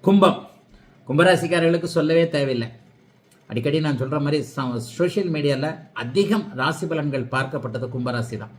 கும்பம். கும்பராசிக்காரர்களுக்கு சொல்லவே தேவையில்லை. அடிக்கடி நான் சொல்கிற மாதிரி சோஷியல் மீடியாவில் அதிகம் ராசி பலன்கள் பார்க்கப்பட்டது கும்பராசி தான்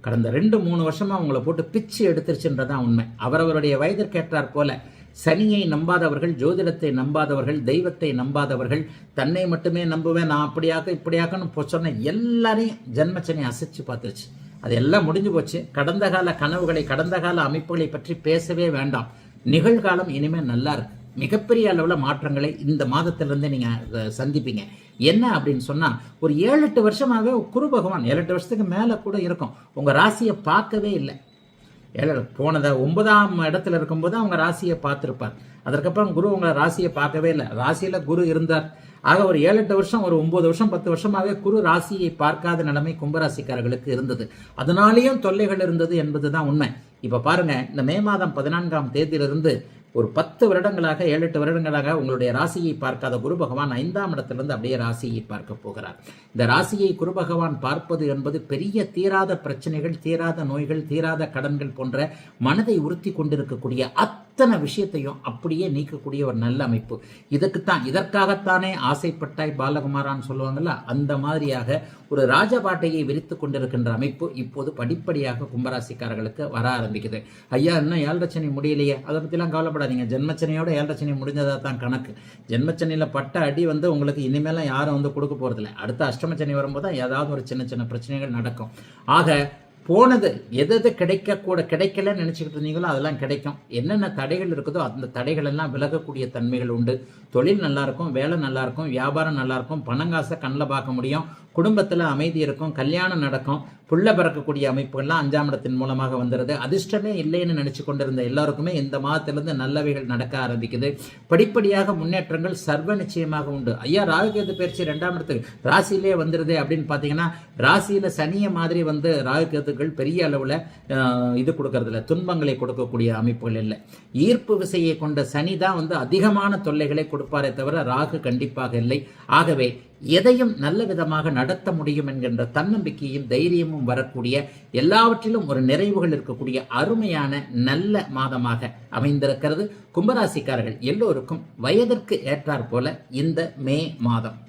கடந்த ரெண்டு மூணு வருஷமாக அவங்கள போட்டு பிச்சு எடுத்துருச்சுன்றதான் உண்மை. அவரவருடைய வயதிற்கேற்றார் போல சனியை நம்பாதவர்கள் ஜோதிடத்தை நம்பாதவர்கள் தெய்வத்தை நம்பாதவர்கள் தன்னை மட்டுமே நம்புவேன் நான் அப்படியாக இப்படியாகன்னு போ- சொன்ன எல்லாரையும் ஜென்மச்சனை அசைச்சு பார்த்துருச்சு. அது எல்லாம் முடிஞ்சு போச்சு. கடந்த கால கனவுகளை கடந்த கால அமைப்புகளை பற்றி பேசவே வேண்டாம். நிகழ்காலம் இனிமேல் நல்லா இருக்கு. மிகப்பெரிய அளவில் மாற்றங்களை இந்த மாதத்திலிருந்தே நீங்கள் சந்திப்பீங்க. என்ன அப்படின்னு சொன்னால் ஒரு ஏழு எட்டு வருஷமாகவே குரு பகவான் ஏழு எட்டு வருஷத்துக்கு மேலே கூட இருக்கும். உங்கள் ராசியை பார்க்கவே இல்லை. ஏழு போனதை ஒன்பதாம் இடத்துல இருக்கும்போது அவங்க ராசியை பார்த்துருப்பார். அதற்கப்புறம் குரு உங்களை ராசியை பார்க்கவே இல்லை. ராசியில் குரு இருந்தார். ஆக ஒரு ஏழு எட்டு வருஷம் ஒரு ஒன்பது வருஷம் பத்து வருஷமாகவே குரு ராசியை பார்க்காத நிலைமை கும்பராசிக்காரர்களுக்கு இருந்தது. அதனாலேயும் தொல்லைகள் இருந்தது என்பது தான் உண்மை. இப்போ பாருங்க இந்த மே மாதம் பதினான்காம் தேதியிலிருந்து ஒரு பத்து வருடங்களாக ஏழு எட்டு வருடங்களாக உங்களுடைய ராசியை பார்க்காத குரு பகவான் ஐந்தாம் இடத்திலிருந்து அப்படியே ராசியை பார்க்க போகிறார். இந்த ராசியை குரு பகவான் பார்ப்பது என்பது பெரிய தீராத பிரச்சனைகள் தீராத நோய்கள் தீராத கடன்கள் போன்ற மனதை உறுத்தி கொண்டிருக்கக்கூடிய அத்தனை விஷயத்தையும் அப்படியே நீக்கக்கூடிய ஒரு நல்ல அமைப்பு. இதுக்குத்தான் இதற்காகத்தானே ஆசைப்பட்டாய் பாலகுமாரான்னு சொல்லுவாங்கல்ல அந்த மாதிரியாக ஒரு ராஜபாட்டையை விரித்து கொண்டிருக்கின்ற அமைப்பு இப்போது படிப்படியாக கும்பராசிக்காரர்களுக்கு வர ஆரம்பிக்குது. ஐயா இன்னும் ஏழரச்சனை முடியலையே. அதை பற்றிலாம் கவலைப்படாதீங்க. ஜென்மச்சனையோட ஏழரச்சனை முடிஞ்சதாக தான் கணக்கு. ஜென்மச்சனையில் பட்ட அடி வந்து உங்களுக்கு இனிமேலாம் யாரும் வந்து கொடுக்க போகிறதில்ல அடுத்த அஷ்டமச்சனை வரும்போது தான் ஏதாவது ஒரு சின்ன சின்ன பிரச்சனைகள் நடக்கும். ஆக போனது எது எது கிடைக்க கூட கிடைக்கலன்னு நினச்சிக்கிட்டு இருந்தீங்களோ அதெல்லாம் கிடைக்கும். என்னென்ன தடைகள் இருக்குதோ அந்த தடைகள் எல்லாம் விலகக்கூடிய தன்மைகள் உண்டு. தொழில் நல்லாயிருக்கும் வேலை நல்லாயிருக்கும் வியாபாரம் நல்லாயிருக்கும் பணங்காசை கண்ணில் பார்க்க முடியும் குடும்பத்தில் அமைதி இருக்கும் கல்யாணம் நடக்கும் புள்ள பிறக்கக்கூடிய அமைப்புகள்லாம் அஞ்சாம் இடத்தின் மூலமாக வந்துடுது அதிர்ஷ்டமே இல்லைன்னு நினச்சி கொண்டிருந்த எல்லாருக்குமே இந்த மாதத்திலிருந்து நல்லவைகள் நடக்க ஆரம்பிக்குது. படிப்படியாக முன்னேற்றங்கள் சர்வ நிச்சயமாக உண்டு. ஐயா ராகுகேது பயிற்சி ரெண்டாம் இடத்துக்கு ராசியிலே வந்துடுது அப்படின்னு பார்த்தீங்கன்னா ராசியில் சனியை மாதிரி வந்து ராகுகேதுக்கள் பெரிய அளவில் இது கொடுக்கறதில்ல. துன்பங்களை கொடுக்கக்கூடிய அமைப்புகள் இல்லை. ஈர்ப்பு விசையை கொண்ட சனி தான் வந்து அதிகமான தொல்லைகளை கொடுப்பாரே தவிர ராகு கண்டிப்பாக இல்லை. ஆகவே எதையும் நல்ல விதமாக நடத்த முடியும் என்கின்ற தன்னம்பிக்கையும் தைரியமும் வரக்கூடிய எல்லாவற்றிலும் ஒரு நிறைவுகள் இருக்கக்கூடிய அருமையான நல்ல மாதமாக அமைந்திருக்கிறது. கும்பராசிக்காரர்கள் எல்லோருக்கும் வயதிற்கு ஏற்றாற்போல இந்த மே மாதம்.